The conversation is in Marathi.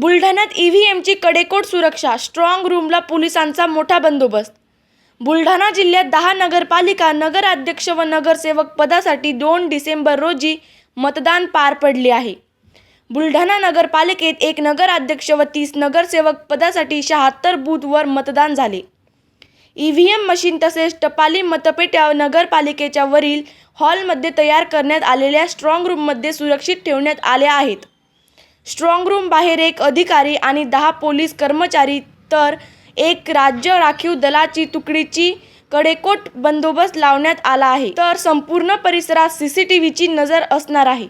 बुलढाण्यात ईव्हीएमची कडेकोट सुरक्षा स्ट्रॉंग रूमला पोलिसांचा मोठा बंदोबस्त. बुलढाणा जिल्ह्यात दहा नगरपालिका नगराध्यक्ष व नगरसेवक पदासाठी दोन डिसेंबर रोजी मतदान पार पडले आहे. बुलढाणा नगरपालिकेत एक नगराध्यक्ष व तीस नगरसेवक पदासाठी शहात्तर बूथवर मतदान झाले. ई व्ही एम मशीन तसेच टपाली मतपेट्या नगरपालिकेच्या वरील हॉलमध्ये तयार करण्यात आलेल्या स्ट्रॉंग रूममध्ये सुरक्षित ठेवण्यात आल्या आहेत. स्ट्रॉंग बाहेर एक अधिकारी आणि दहा पोलीस कर्मचारी तर एक राज्य राखीव दलाची तुकडीची कडेकोट बंदोबस्त लावण्यात आला आहे. तर संपूर्ण परिसरात सीसीटीव्हीची नजर असणार आहे.